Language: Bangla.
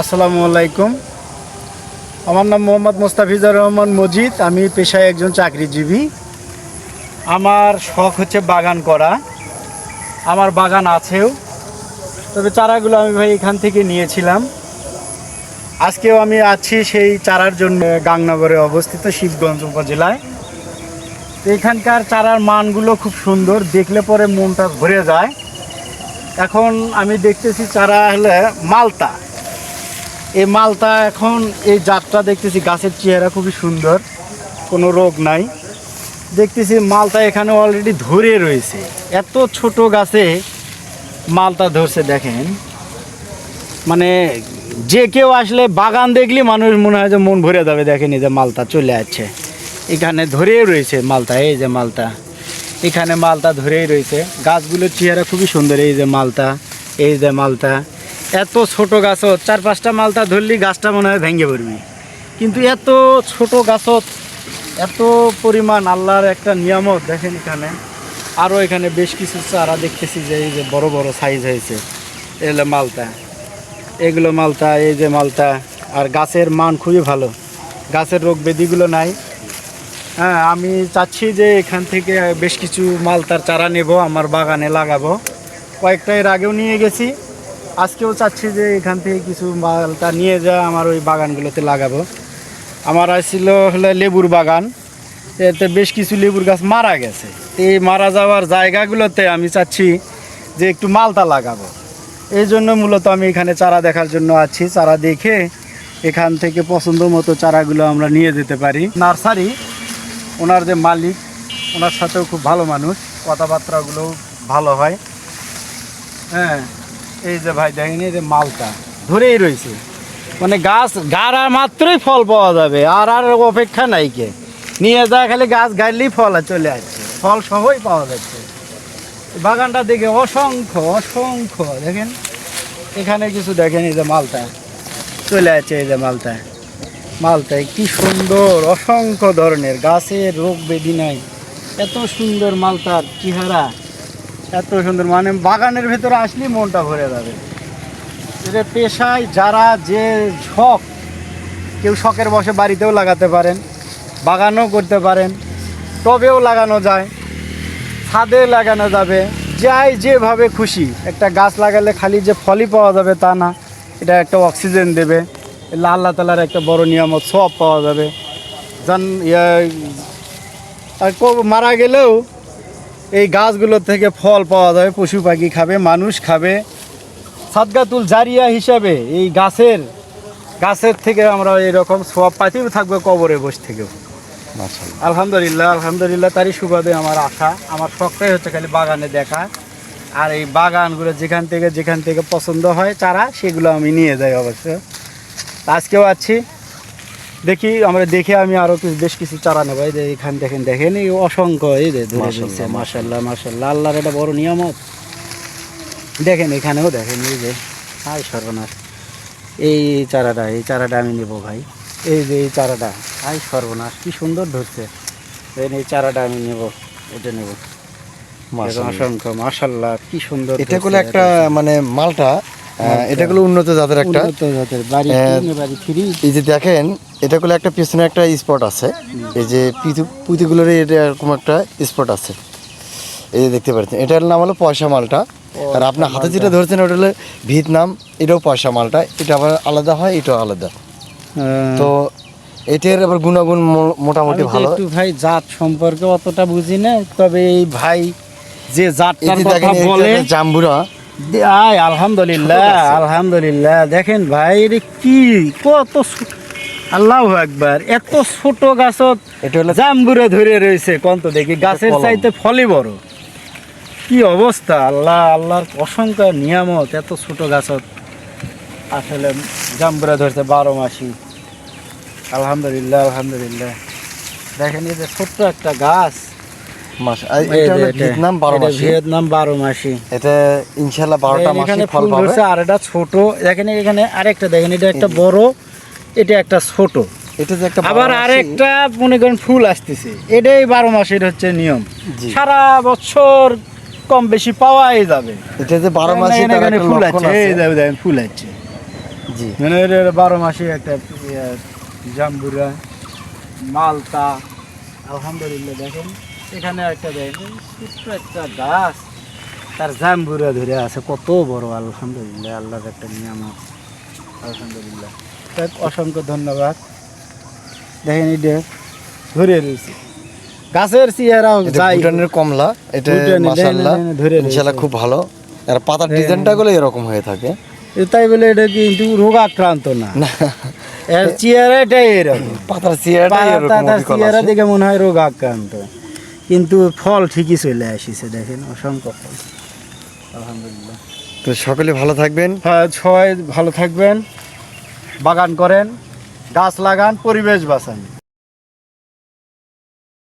আসসালামু আলাইকুম। আমার নাম মোহাম্মদ মোস্তাফিজুর রহমান মজিদ, আমি পেশায় একজন চাকরিজীবী। আমার শখ হচ্ছে বাগান করা। আমার বাগান আছেও। তবে চারাগুলো আমি ভাই এখান থেকে নিয়েছিলাম। আজকেও আমি আছি সেই চারার জন্য গাংনগরে অবস্থিত শিবগঞ্জ উপজেলায়। এখানকার চারার মানগুলো খুব সুন্দর, দেখলে পরে মনটা ভরে যায়। এখন আমি দেখতেছি চারা হলে মালতা। এই মালতা এখন এই জাতটা দেখতেছি, গাছের চেহারা খুবই সুন্দর, কোনো রোগ নাই। দেখতেছি মালতা এখানে অলরেডি ধরে রয়েছে। এত ছোট গাছে মালতা ধরছে, দেখেন। মানে যে কেউ আসলে বাগান দেখলে মানুষ মনে হয় যে মন ভরে যাবে, দেখেন এই যে মালতা চলে আসছে। এখানে ধরেই রয়েছে মালতা এই যে মালতা এখানে মালটা ধরেই রয়েছে। গাছগুলোর চেহারা খুবই সুন্দর, এই যে মালতা এই যে মালতা এত ছোট গাছত চার পাঁচটা মালতা ধরলি গাছটা মনে হয় ভেঙে পড়বি। কিন্তু এত ছোট গাছত, এত পরিমাণ আল্লাহর একটা নিয়ামত দেখেন এখানে। আরও এখানে বেশ কিছু চারা দেখতেছি যে এই যে বড় বড় সাইজ হয়েছে এগুলো মালতা এগুলো মালতা এই যে মালটা, আর গাছের মান খুবই ভালো। গাছের রোগ ব্যাধিগুলো নাই। হ্যাঁ আমি চাচ্ছি যে এখান থেকে বেশ কিছু মালতার চারা নেব, আমার বাগানে লাগাবো। কয়েকটা এর আগেও নিয়ে গেছি। আজকেও চাচ্ছি যে এখান থেকে কিছু মালটা নিয়ে যা, আমার ওই বাগানগুলোতে লাগাবো। আমার আসছিল হলো লেবুর বাগান। এতে বেশ কিছু লেবুর গাছ মারা গেছে। এই মারা যাওয়ার জায়গাগুলোতে আমি চাচ্ছি যে একটু মালতা লাগাবো। এই জন্য মূলত আমি এখানে চারা দেখার জন্য আছি। চারা দেখে এখান থেকে পছন্দ মতো চারাগুলো আমরা নিয়ে যেতে পারি। নার্সারি, ওনার যে মালিক, ওনার সাথেও খুব ভালো মানুষ। কথাবার্তাগুলোও ভালো হয়। হ্যাঁ। এই যে ভাই দেখেন, এই যে মালটা ধরেই রয়েছে। মানে গাছ, গাড়া মাত্রই ফল পাওয়া যাবে, আর আর অপেক্ষা নাই কে। নিয়ে যায় খালি গাছ গাড়লেই ফল চলে আসছে, ফল সহই পাওয়া যাচ্ছে। বাগানটা দেখে অসংখ্য অসংখ্য, দেখেন। এখানে কিছু দেখেন, এই যে মালটা চলে আসছে, এই যে মালটা। মালটায় কি সুন্দর, অসংখ্য ধরনের গাছের রোগ ব্যাধি নাই। এত সুন্দর মালতার চেহারা। এত সুন্দর মানে বাগানের ভেতরে আসলেই মনটা ভরে যাবে। এটা পেশায় যারা যে শখ, কেউ শখের বসে বাড়িতেও লাগাতে পারেন, বাগানও করতে পারেন, টবেও লাগানো যায়, ছাদে লাগানো যাবে, যাই যেভাবে খুশি। একটা গাছ লাগালে খালি যে ফলই পাওয়া যাবে তা না, এটা একটা অক্সিজেন দেবে আল্লাহ তালার একটা বড় নিয়ামত সব পাওয়া যাবে। জান মারা গেলেও এই গাছগুলো থেকে ফল পাওয়া যাবে পশু পাখি খাবে মানুষ খাবে। সাদগাতুল জারিয়া হিসাবে এই গাছের গাছের থেকে আমরা এরকম সব পাতিও থাকবে কবরে বসে থেকেও। আলহামদুলিল্লাহ আলহামদুলিল্লাহ তারই সুবাদে আমার আশা। আমার শখটাই হচ্ছে খালি বাগানে দেখা। আর এই বাগানগুলো যেখান থেকে যেখান থেকে পছন্দ হয় চারা সেগুলো আমি নিয়ে যাই অবশ্য। আজকেও আছি। দেখি আমরা দেখে আমি আরও কিছু বেশ কিছু চারা নেব। এই যে এখান দেখেন দেখেন এই অসংখ্য এই যে ধরে মাশাআল্লাহ, মাসাল্লাহ মাসাল্লাহ আল্লাহর এটা বড় নিয়ামত। দেখেন এখানেও দেখেন এই যে হাই সর্বনাশ। এই চারাটা এই চারাটা আমি নেব ভাই। এই যে এই চারাটা হাই সর্বনাশ কি সুন্দর ধরছে। এই চারাটা আমি নেব এটা নেব। অসংখ্য মাসাল্লাহ কি সুন্দর এটা গুলো একটা মানে মালটা এটা গুলো উন্নত জাতের একটা। এই যে দেখেন এটা গুলো একটা পিছনে একটা স্পট আছে। এই যে পুঁতিগুলোর এরকম একটা স্পট আছে। এই যে দেখতে পাচ্ছেন এটার নাম হলো পয়সা মালটা। আর আপনার হাতে যেটা ধরছেন ওটা হলো ভিয়েতনাম এটাও পয়সা মালটা। এটা আবার আলাদা হয় এটাও আলাদা। তো এটার আবার গুণাগুণ মোটামুটি ভালো। একটু ভাই জাত সম্পর্কে অতটা বুঝি না তবে এই ভাই যে এই জাতটার কথা দেখেন বলে জাম্বুরা। আয় আলহামদুলিল্লাহ আলহামদুলিল্লাহ। দেখেন ভাই এটা কি কত আল্লাহ একবার এত ছোট গাছত জাম্বুরে ধরে রয়েছে কন্ত দেখি গাছের চাইতে ফলই বড়। কি অবস্থা আল্লাহ আল্লাহর অসংখ্য নিয়ামত এত ছোট গাছত। আসলে জাম্বুরা ধরছে বারো মাসি। আলহামদুলিল্লাহ আলহামদুলিল্লাহ। দেখেন এই যে ছোট্ট একটা গাছ। মাস। এটা হলো ভিয়েতনাম বারো এটা মাসি ভিয়েতনাম বারো মাসি এটা ইনশাল্লাহ বারোটা দেখেন ফল ফুল পাবে। আর এটা ছোট। দেখেন এখানে আরেকটা দেখেন এটা একটা বড় এটা একটা ছোট। এটা যে একটা আবার আরেকটা মনে করেন ফুল আসতেছে। এটাই বারো মাসের হচ্ছে নিয়ম। সারা বছর কম বেশি পাওয়াই যাবে। এটা যে বারো মাসে তার একটা ফুল আছে। এই দেখেন, ফুল আছে। জি। মানে বারো মাসে একটা ইয়ে, জাম্বুরা মালতা আলহামদুলিল্লাহ দেখেন। এখানে একটা দেখেন ছোট্ট একটা গাছ। তার জাম্বুরা ধরে আছে কত বড় আলহামদুলিল্লাহ আল্লাহর একটা নিয়ামত। আলহামদুলিল্লাহ। তাই অসংখ্য ধন্যবাদ। দেখেন এটা ধরে রয়েছে। গাছের চেহারাও যাই ভুটানের কমলা এটা মাশাআল্লাহ। ইনশাআল্লাহ খুব ভালো। আর পাতার ডিজাইনটা গুলো এরকম হয়ে থাকে। তাই বলে এটা কিন্তু রোগ আক্রান্ত না। এর চেহারাটাই এরকম। পাতার চেয়ারটা এরকম তার অবিকল চেহারা দেখে মনে হয় রোগ আক্রান্ত কিন্তু ফল ঠিকই চলে আসিছে দেখেন অসংখ্য ফল। আলহামদুলিল্লাহ। তো সকলে ভালো থাকবেন। হ্যাঁ সবাই ভালো থাকবেন বাগান করেন গাছ লাগান পরিবেশ বাঁচান।